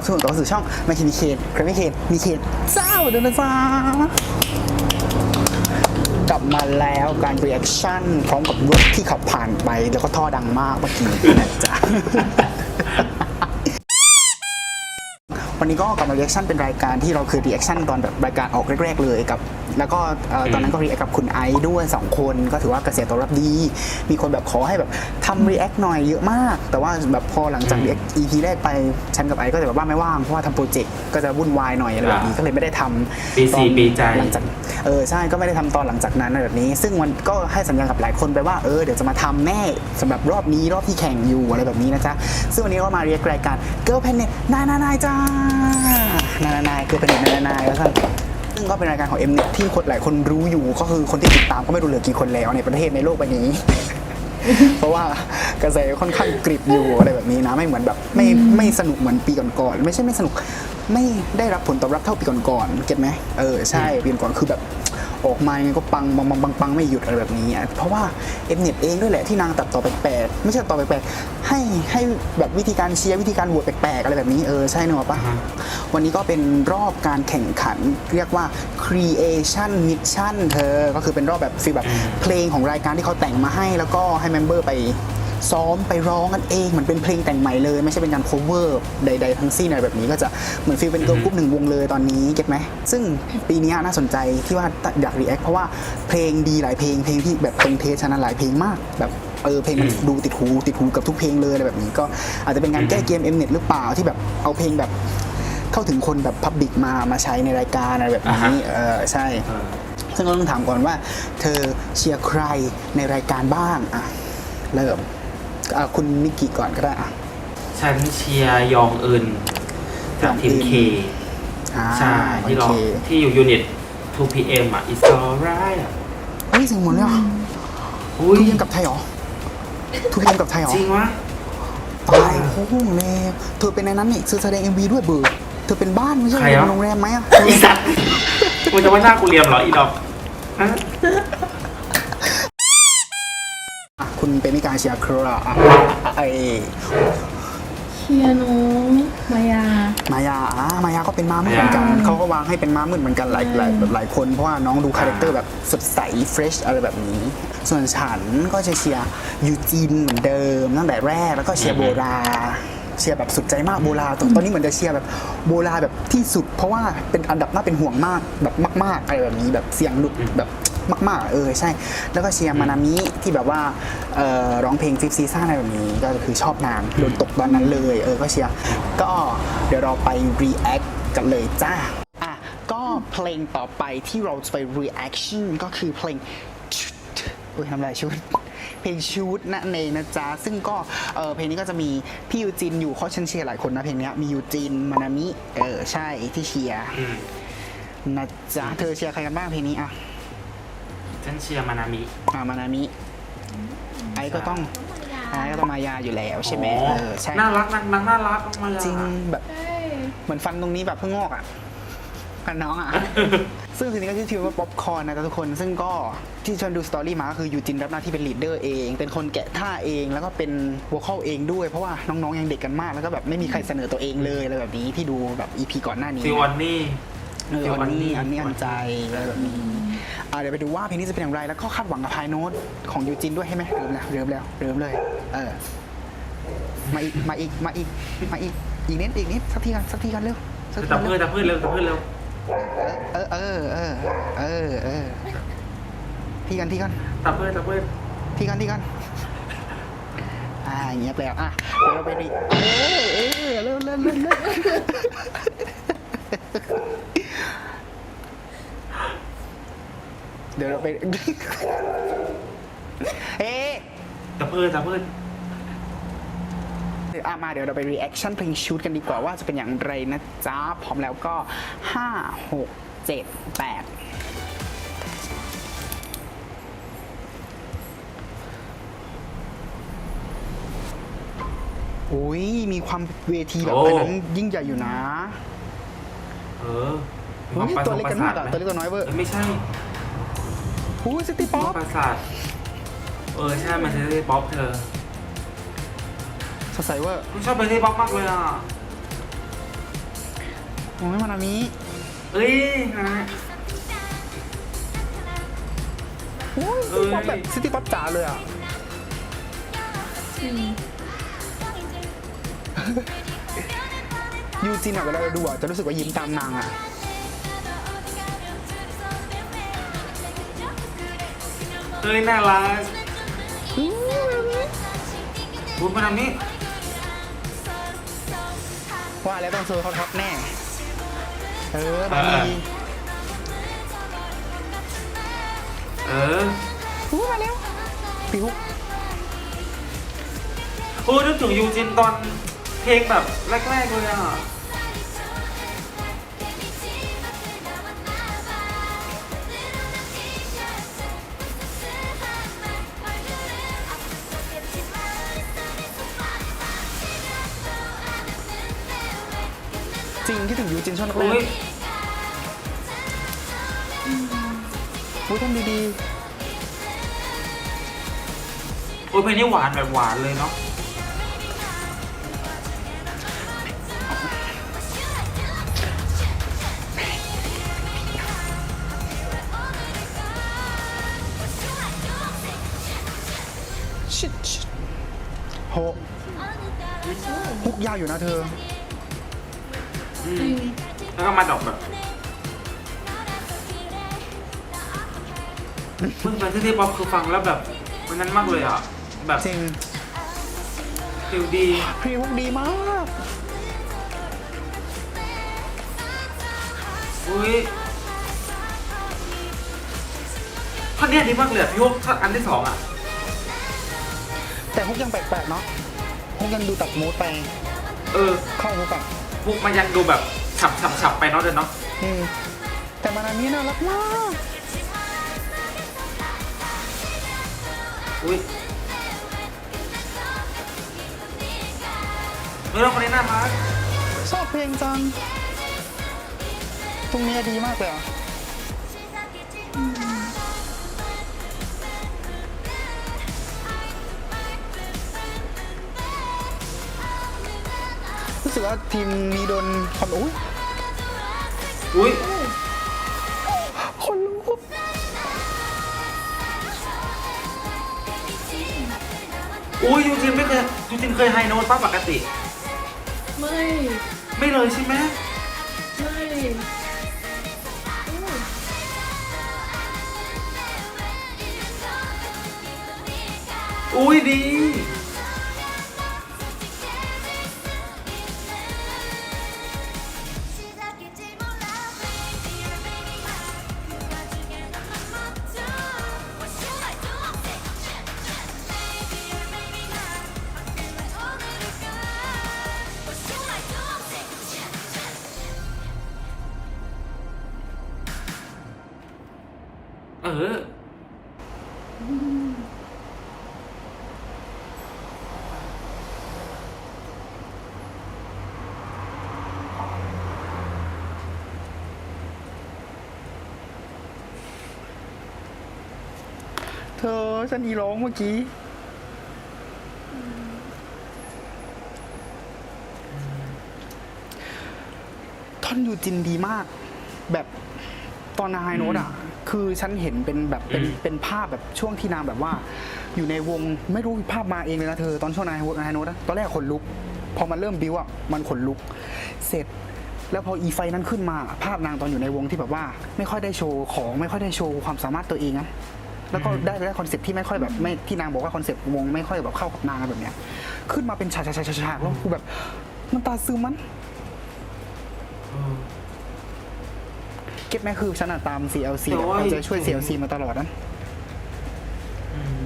นับสนุนต่อสู่ช่องมาคิมีเคนใครไม่เคนมีเคนเจ้าเดินนะจ้ากลับมาแล้วการรีแอคชั่นพร้อมกับรถที่ขับผ่านไป แล้วก็ท่อดังมากเมื่อกี้นะจ๊ะวันนี้ก็กลับมารีแอคชั่นเป็นรายการที่เราเคยรีแอคชั่นตอนแบบรายการออกแรก ๆ เลยกับแล้วก็เอ่อตอนนั้นก็รีแอคกับคุณไอซ์ด้วย 2 คนก็ถือว่ากระแสตอบรับดี มีคนแบบขอให้แบบทำรีแอคหน่อยเยอะมาก แต่ว่าแบบพอหลังจากรีแอค EP แรกไปฉันกับไอซ์ก็จะแบบว่าไม่ว่างเพราะว่าทำโปรเจกต์ก็จะวุ่นวายหน่อยอะไรแบบนี้ก็เลยไม่ได้ทำปีสี่ตอนปีใจ หลังจาก เออใช่ก็ไม่ได้ทำตอนหลังจากนั้นอะไรแบบนี้ ซึ่งมันก็ให้สัญญากับหลายคนไปว่าเออเดี๋ยวจะมาทำแน่สำหรับรอบนี้รอบที่แข่งอยู่อะไรแบบนี้นะจ๊ะ ซึ่งวันนี้ก็มาเรียกรายการ Girl Planet นายนายนายจ้านายนายนาย Girl Planet นายนายนายแล้วกัน ซึ่งก็เป็นรายการของเอ็มเน็ตที่คนหลายคนรู้อยู่ก็คือคนที่ติดตามก็ไม่รู้เหลือกี่คนแล้วในประเทศในโลกใบนี้ เพราะว่ากระแสค่อนข้างกริบอยู่อะไรแบบนี้นะไม่เหมือนแบบไม่ไม่สนุกเหมือนปีก่อนๆไม่ใช่ไม่สนุกไม่ได้รับผลตอบรับเท่าปีก่อนๆเก็ตไหมเออใช่ปีก่อนคือแบบ ออกมายังไงก็ปังปังปังปังปังไม่หยุดอะไรแบบนี้อะเพราะว่าเอ็มเน็ตเองด้วยแหละที่นางตัดต่อแปลกๆไม่ใช่ตัดต่อแปลกๆให้ให้แบบวิธีการเชียร์วิธีการโหวตแปลกๆอะไรแบบนี้เออใช่เนอะปะอ่าฮะวันนี้ก็เป็นรอบการแข่งขันเรียกว่า creation mission เธอก็คือเป็นรอบแบบฟีลแบบเพลงของรายการที่เขาแต่งมาให้แล้วก็ให้เมมเบอร์ไป ซ้อมไปร้องกันเองเหมือนเป็นเพลงแต่งใหม่เลย ไม่ใช่เป็นการ cover ใด ๆ ทั้งสิ้นอะไรแบบนี้ก็จะเหมือนฟีลเป็นเกิร์ลกรุ๊ปหนึ่งวงเลยตอนนี้เก็ตไหมซึ่งปีนี้น่าสนใจที่ว่าอยาก react เพราะว่าเพลงดีหลายเพลงเพลงที่แบบตรงเทสชนะหลายเพลงมากแบบเออเพลงมันอืมดูติดหูติดหูกับทุกเพลงเลยอะไรแบบนี้ก็อาจจะเป็นการแก้เกม Mnet หรือเปล่าที่แบบเอาเพลงแบบเข้าถึงคนแบบพับบิกมามาใช้ในรายการอะไรแบบอ่านี้ฮะเออใช่เออซึ่งก็ต้องถามก่อนว่า เธอเชียร์ใครในรายการบ้างอะเริ่ม อะคุณนิกกี้ก่อนก็ได้อะฉันเชียร์ยองอึนจากทีมยองอึนเคอ่าใช่ที่ร้องโอเคที่อยู่ยูนิต 2PM อะ It's alright อะเฮ้ยเสียงเหมือนเลยเหรออุ้ยทุเรียนกับไทยเหรอทุเรียนกับไทยเหรอจริงวะ ตายโอ้โหเลยเธอเป็นในนั้นนี่ซื้อแสดง MV ด้วยเบอร์เธอเป็นบ้านไม่ใช่ใครอะโรงแรมไหมอะอีสัตว์มึงจะว่าหน้ากูเรียมเหรออีดอกฮะ อะ คุณเป็นมิการเชียร์ใครอะไอเชียร์น้องมายา มายาอ่ามายาก็เป็นม้ามืดเหมือนกันเขาก็วางให้เป็นม้ามืดเหมือนกันหลายหลายแบบหลายคนเพราะว่าน้องดูคาแรคเตอร์แบบสดใสเฟรชอะไรแบบนี้ ส่วนฉันก็จะเชียร์ยูจินเหมือนเดิมตั้งแต่แรกแล้วก็เชียร์โบราเชียร์แบบสุดใจมากโบราตอนตอนนี้เหมือนจะเชียร์แบบโบราแบบที่สุด เพราะว่าเป็นอันดับน่าเป็นห่วงมากแบบมาก ๆอะไรแบบนี้แบบเสียงหลุดแบบ มากๆ เออใช่ แล้วก็เชียร์มานามิที่แบบว่าเอ่อร้องเพลงฟิฟซีซ่าอะไรแบบนี้ ก็คือชอบนางโดนตกตอนนั้นเลยเออก็เชียร์ก็เดี๋ยวเราไป react กันเลยจ้าอะก็เพลงต่อไปที่เราจะไป reaction ก็คือเพลงอุ้ยทำลายชุดเพลงชุดนั่นเองนะจ๊ะ ซึ่งก็เออเพลงนี้ก็จะมีพี่ยูจินอยู่เขาะฉันเชียร์หลายคนนะเพลงเนี้ยมียูจินมานามิเออใช่ที่เชียร์อืมนะจ๊ะ เธอเชียร์ใครกันบ้างเพลงนี้อะ ฉันเชียร์มานามิ อะมานามิไอ้ก็ต้องไอ้ก็ต้องมายาอยู่แล้วใช่ไหมอ๋อเออใช่น่ารักนักนักน่ารักมากๆจริงอะแบบใช่เหมือนฟันตรงนี้แบบเพิ่งงอกอะฟันน้องอะ ซึ่งทีนี้ก็ชื่อทีมว่าป๊อปคอร์นนะจ๊ะทุกคน ซึ่งก็ที่ฉันดูสตอรี่มาก็คือยูจินรับหน้าที่เป็นลีดเดอร์เอง เป็นคนแกะท่าเอง แล้วก็เป็นวอลคอลเองด้วย เพราะว่าน้องๆยังเด็กกันมาก แล้วก็แบบไม่มีใครเสนอตัวเองเลยอะไรแบบนี้ที่ดูแบบอีพีก่อนหน้านี้ฟิววันนี่เออฟิลอันนี้อัอันนนี้นี้อันใจอะไรแบบนี้อ่า เดี๋ยวไปดูว่าเพลงนี้จะเป็นอย่างไร แล้วก็คาดหวังกับพายโน้ตของยูจินด้วยใช่ไหมเริ่มแล้วเริ่มแล้วเริ่มเลยเออมาอีกมาอีกมาอีกมาอีกอีกนิดอีกนิดสักทีกันสักทีกันเร็วสักทีตะกันเพื่เร็อวตะเพื่อเร็วตะเพื่อเร็วเออเออเออเออเออทีกันทีกันตะเพื่อตะเพื่อทีกันทีกันอ่าเงียบแล้วอะเดี๋ยวเราไปรีเออเออเริ่มเริ่มเริ่มเริ่ม เดี๋ยวเราไป เฮ้ตะเพื่อตะเพื่อเดี๋ยวอะมาเดี๋ยวเราไป reaction เพลงชุดกันดีกว่าว่าจะเป็นอย่างไรนะจ๊ะ พร้อมแล้วก็ 5 6 7 8โอ้ยมีความเวทีแบบโอ้อันนั้นยิ่งใหญ่อยู่นะ เออเฮ้ยตัวเล็กกันมากอะตัวเล็กตัวน้อยเวอร์ ไม่ใช่ หูซิตี้ป๊อปประสาทเออใช่มันจะได้ป๊อปเธอสดใสเวอร์กูชอบเบอร์รี่บ็อกมากเลยอะโอ้ยมานามิเอ้ยฮะ โอ้ยเอ้ย ป๊อปแบบซิตี้ป๊อปจ๋าเลยอะจริงยูจินอะเวลาเราดูอะจะรู้สึกว่ายิ้มตามนางอะ เอ้ยน่ารักบุญมาทำนี้ว่าแล้วต้องโซเขาท็อปแน่ เออมาดีเอออู้มาแล้วปิวโอ้นึกถึงยูจินตอนเพลงแบบแรกๆเลยอะ จริงที่ถึงยูจินช่วงแรโอ้ยกๆอุ้ยทำดีโอ้ยเพลงนี้หวานแบบหวานเลยเนาะๆชิดชิดโหฮุกยาวอยู่นะเธอ อืจริมงแล้วก็มาดอกแบบเพิ่งเป็นที่ป๊อปคือฟังแล้วแบบมันนั้นมากเลยอะ แบบจริงฟิลดีเพลงฮุกดีมากอุ้ยท่อนเนี้ยดีมากเลยอะพี่ฮกท่อนอันที่สองอะ แต่ฮุกยังแปลกๆเนาะฮุกยังดูตัดมูดไป เออ เข้าฮุกอะ พวกมันยังดูแบบฉับฉับฉับไปเนาะเดินเนาะอืมแต่มานามิน่ารักมากอุ้ยเฮ้ยเราคนนี้น่ารักชอบเพลงจัง ตรงเนี้ยดีมากเลยอะ สึกว่าทีมนี้โดนความอุ้ยอุ้ยคนลุกอุ้ยยูจินไม่เคยยูจินเคยไฮโน้ตป้าปกติ ไม่ไม่เลยใช่ไหมไม่โอ้อุ้ยดี ออเธอฉันอีร้องเมื่อกี้ ท่อนยูจินดีมาก แบบตอนนางไฮโนดอะ คือฉันเห็นเป็นแบบเป็นอืมเป็นภาพแบบช่วงที่นางแบบว่า อยู่ในวงไม่รู้ภาพมาเองเลยนะเธอตอนช่วงนางไฮโนดอะตอนแรกขนลุก พอมันเริ่มบิวอะมันขนลุก เสร็จแล้วพออีไฟนั้นขึ้นมาภาพนางตอนอยู่ในวงที่แบบว่า ไม่ค่อยได้โชว์ของไม่ค่อยได้โชว์ความสามารถตัวเองนะแล้วก็ได้ได้คอนเซ็ปต์ที่ไม่ค่อยแบบไม่ที่นางบอกว่าคอนเซ็ปต์วงไม่ค่อยแบบเข้ากับนางอะไรแบบเนี้ย ขึ้นมาเป็นฉากฉากฉากฉากฉากแล้วกูแบบมันตาซึมมัน เออเก็ตไหมคือฉันอะตาม CLC แต่ว่า เราจะช่วย CLC มาตลอดนะอืม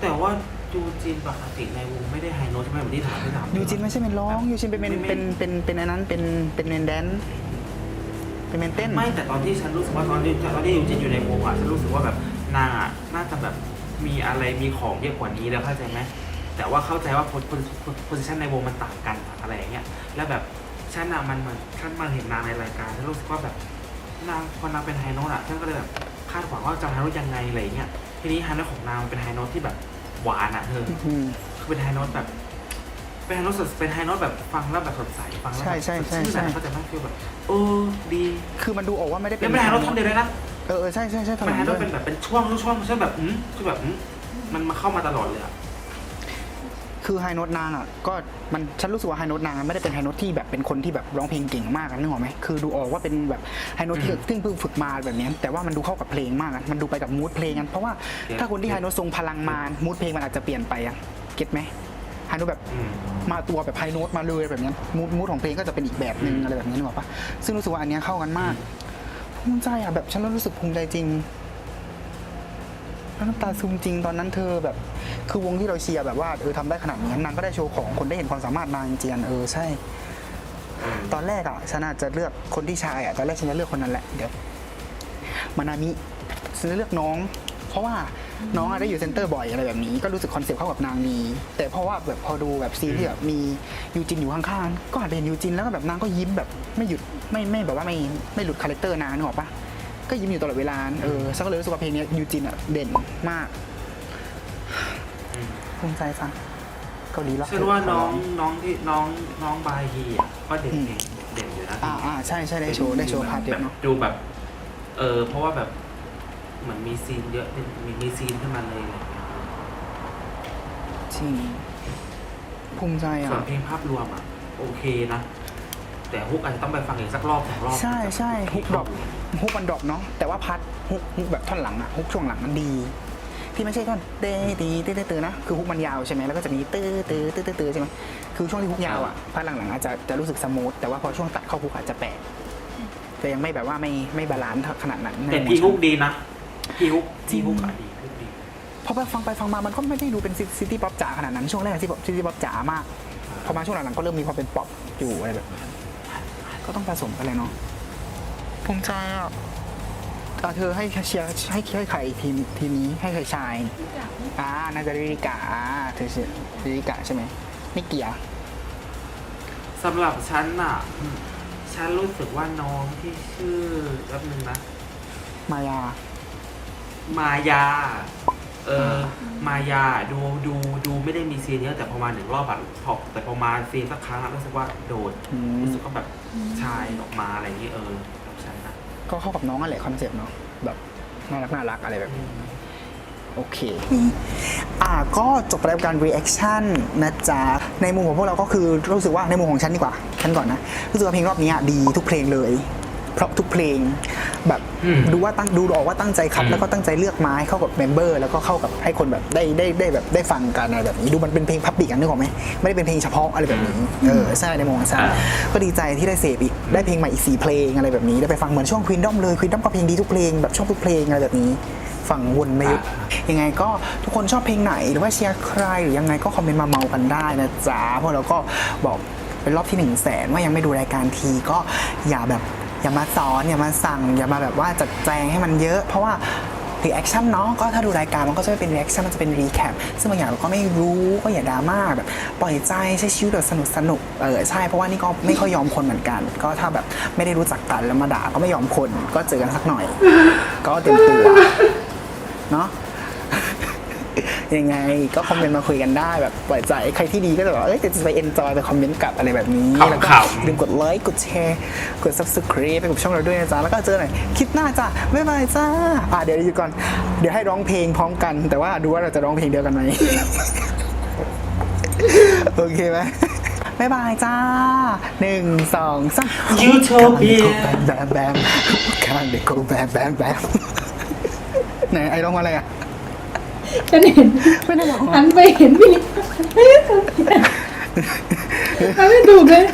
แต่ว่ายูจินปกติในวงไม่ได้ไฮโน้ตใช่ไหมเหมือนที่ถามที่ถาม ยูจินไม่ใช่เป็นร้องยูจินเป็นเป็นไม่ไม่ เป็นเป็นเป็นอันนั้นเป็นเป็นเมนแดนซ์เป็นเมนเต้น ไม่แต่ตอนที่ฉันรู้สึกว่าตอนที่ตอนที่ยูจินอยู่ในวงอะฉันรู้สึกว่าแบบนางอะน่าจะแบบมีอะไรมีของเยอะกว่านี้แล้วเข้าใจไหมแต่ว่าเข้าใจว่าโพสิชันในวงมันต่างกันอะไรอย่างเงี้ยแล้วแบบ ฉันอะมันเหมือนฉันมาเห็นนางในรายการฉันรู้สึกว่าแบบนางพอนางเป็นไฮโน้ตอะฉันก็เลยแบบคาดหวังว่าจะไฮโน้ตยังไงอะไรอย่างเงี้ยทีนี้ไฮโน้ตของนางมันเป็นไฮโน้ตที่แบบหวานอะเธออืม คือเป็นไฮโน้ตแบบ เป็นไฮโน้ตสดเป็นไฮโน้ตแบบฟังแล้วแบบสดใสฟังแล้วแบบใช่ใช่ใช่สดชื่นอะใช่เข้าใจไหมฟีลแบบเออดีคือมันดูออกว่าไม่ได้เป็แล้วนเป็นไฮโน้ตท่อนเดียวเลยนะ เออเออใช่ใช่ใช่ถเป็นนัไฮดโน้ด้ตวยเป็นแบบเป็นช่วงช่วงช่วงแบบอืมช่วงแบบอืมมันมาเข้ามาตลอดเลยอะ คือไฮโน้ตนางอะก็มันฉันรู้สึกว่าไฮโน้ตนางไม่ได้เป็นไฮโน้ตที่แบบเป็นคนที่แบบร้องเพลงเก่งมากอะนึกออกไหมคือดูออกว่าเป็นแบบไฮโน้ตที่เพิ่งเพิ่งฝึกมาแบบเนี้ยแต่ว่ามันดูเข้ากับเพลงมากอะมันดูไปกับมูดเพลงกันเพราะว่าถ้าคนที่ไฮโน้ตทรงพลังมามูดเพลงมันอาจจะเปลี่ยนไปอะเก็ตไหมไฮโน้ตแบบอืมมาตัวแบบไฮโน้ตมาเลยแบบเนี้ยมูดมูดของเพลงก็จะเป็นอีกแบบหนึ่งอะไรแบบนี้นึกออกปะซึ่งรู้สึกว่าอันเนี้ยเข้ากันมากภูมิใจอะแบบฉันรู้สึกภูมิใจจริงแล้ว น้ำตาซึมจริงตอนนั้นเธอแบบ คือวงที่เราเชียร์แบบว่าเออทำได้ขนาดนี้นางก็ได้โชว์ของคนได้เห็นความสามารถนางจริงๆเออใช่ ตอนแรกอะฉันอาจจะเลือกคนที่ชายอะตอนแรกฉันจะเลือกคนนั้นแหละเดี๋ยวมานามิฉันจะเลือกน้อง เพราะว่าน้องอะได้อยู่เซนเตอร์บ่อยอะไรแบบนี้ ก็รู้สึกคอนเซ็ปต์เข้ากับนางดี แต่เพราะว่าแบบพอดูแบบซีนที่แบบมียูจินอยู่ข้างๆก็หันไปเห็นยูจินแล้วก็แบบนางก็ยิ้มแบบไม่หยุดไม่ไม่แบบว่าไม่ไม่หลุดคาแรคเตอร์นางนึกออกปะ ก็ยิ้มอยู่ตลอดเวลาเออฉันก็เลยรู้สึกว่าเพลงเนี้ยยูจินอะเด่นมากอืมภูมิใจฟังเกาหลีรักฉันว่าน้องน้องที่น้องน้องบายฮีอะก็เด่นเองเด่นอยู่นะอ่าอ่าใช่ใช่ได้โชว์ได้โชว์พาร์ทเดียวเนาะดูแบบ เออเพราะว่าแบบเหมือนมีซีนเยอะมีมีซีนขึ้นมาเลยอะไรอย่างเงี้ยจริงภูมิใจอะส่วนเพลงภาพรวมอะ โอเคนะ แต่ฮุกอาจจะต้องไปฟังอีกสักรอบสองรอบ ใช่ใช่ฮุกดรอปที่ฮุกมันดรอปเนาะแต่ว่าพัดฮุกฮุกแบบท่อนหลังอะฮุกช่วงหลังมันดี ที่ไม่ใช่ท่อนเตตีเตเตเตนะคือฮุกมันยาวใช่ไหมแล้วก็จะมีตื้อตื้อตื้อตื้อตื้อใช่ไหมคือช่วงที่ฮุกยาวอะพัดหลังๆอาจจะจะรู้สึกสมูทแต่ว่าพอช่วงตัดเข้าฮุกอาจจะแปลกแต่ยังไม่แบบว่าไม่ไม่บาลานซ์ขนาดนั้นแต่พีฮุกดีนะพีฮุกพีฮุกอะดีฮุกดีพอไปฟังไปฟังมามันก็ไม่ได้ดูเป็นซิตี้ป๊อปจ๋าขนาดนั้นช่วงแรกซิตี้ป๊อปซิตี้ป๊อปจ๋ามากพอมาช่วงหลังๆก็เริ่มมีความเป็นป๊อปอยู่อะไรแบบนั้น ก็ต้องผสมกันเลยเนาะภูมิใจอะอะเธอให้เชียร์ให้ให้ใครทีมทีมนี้ให้ใครชายอ่าน่าจะริริกาอ่าเธอชื่อริริกาใช่ไหมไม่เกี่ยวสำหรับฉันอะ ฉันรู้สึกว่าน้องที่ชื่อแป๊บนึงนะ มายา มายา เออมายาดูดูดูไม่ได้มีซีนเยอะแต่พอมาหนึ่งรอบอะพอแต่พอมาซีนสักครั้งอะรู้สึกว่าโดด อืม รู้สึกว่าแบบ ชายออกมาอะไรอย่างนี้เออแบบฉันนะก็เข้ากับน้องนั่นแหละคอนเซ็ปต์เนาะแบบน่ารักน่ารักอะไรแบบนี้โอเค อ่าก็จบไปแล้วกับการ reaction นะจ๊ะ ในมุมของพวกเราก็คือรู้สึกว่าในมุมของฉันดีกว่าฉันก่อนนะ รู้สึกว่าเพลงรอบนี้อะดีทุกเพลงเลย เพราะทุกเพลง แบบอืมดูว่าตั้งดูออกว่าตั้งใจคัดอืมแล้วก็ตั้งใจเลือกไม้เข้ากับเมมเบอร์แล้วก็เข้ากับให้คนแบบได้ได้ได้แบบได้ฟังกันอะไรแบบนี้ดูมันเป็นเพลงพับบิกกันนึกออกไหมไม่ได้เป็นเพลงเฉพาะอะไรแบบนี้เออใช่ในมุมของฉันอ่าก็ดีใจที่ได้เสพอีกได้เพลงใหม่อีกสี่เพลงอะไรแบบนี้ได้ไปฟังเหมือนช่วงควีนดอมเลยควีนดอมก็เพลงดีทุกเพลงแบบชอบทุกเพลงอะไรแบบนี้ฟังวนไม่หยุดยังไงก็ทุกคนชอบเพลงไหนหรือว่าเชียร์ใครหรือยังไงก็คอมเมนต์มาเมากันได้นะจ๊ะเพราะเราก็บอกเป็นรอบที่หนึ่งแสนว่ายังไม่ดูรายการทีก็อย่าแบบ อย่ามาสอนอย่ามาสั่ง อย่ามาแบบว่าจัดแจงให้มันเยอะ เพราะว่ารีแอคชั่นเนาะก็ถ้าดูรายการมันก็จะไม่เป็นรีแอคชั่นมันจะเป็นรีแคปซึ่งบางอย่างเราก็ไม่รู้ก็อย่าดราม่าแบบปล่อยใจใช้ชีวิตแบบสนุกสนุกเออใช่เพราะว่านี่ก็ไม่ค่อยยอมคนเหมือนกัน ก็ถ้าแบบไม่ได้รู้จักกันแล้วมาด่าก็ไม่ยอมคนก็เจอกันสักหน่อย ก็เต็มตัวเนาะ ยังไงก็คอมเมนต์มาคุยกันได้แบบปล่อยใจใครที่ดีก็จะแบบเอ้ยจะไปเอนจอยไปคอมเมนต์กลับอะไรแบบนี้ขำๆแล้วก็ลืมกดไลค์กดแชร์กด subscribe ไปกับช่องเราด้วยนะจ๊ะแล้วก็เจอหน่อยคลิปหน้าจ้ะบ๊ายบายจ้าอะเดี๋ยวหยุดก่อน เดี๋ยวให้ร้องเพลงพร้อมกัน แต่ว่าดูว่าเราจะร้องเพลงเดียวกันไหมโอเคไหมบ๊ายบายจ้าหนึ่งสองสาม Utopia แบมแบมการเด็กโกแบมแบมแบมไหนไอ้ร้องว่าอะไรอะ ฉันเห็นไม่ได้บอกหันไปเห็นพี่ทำไม่ถูกเลย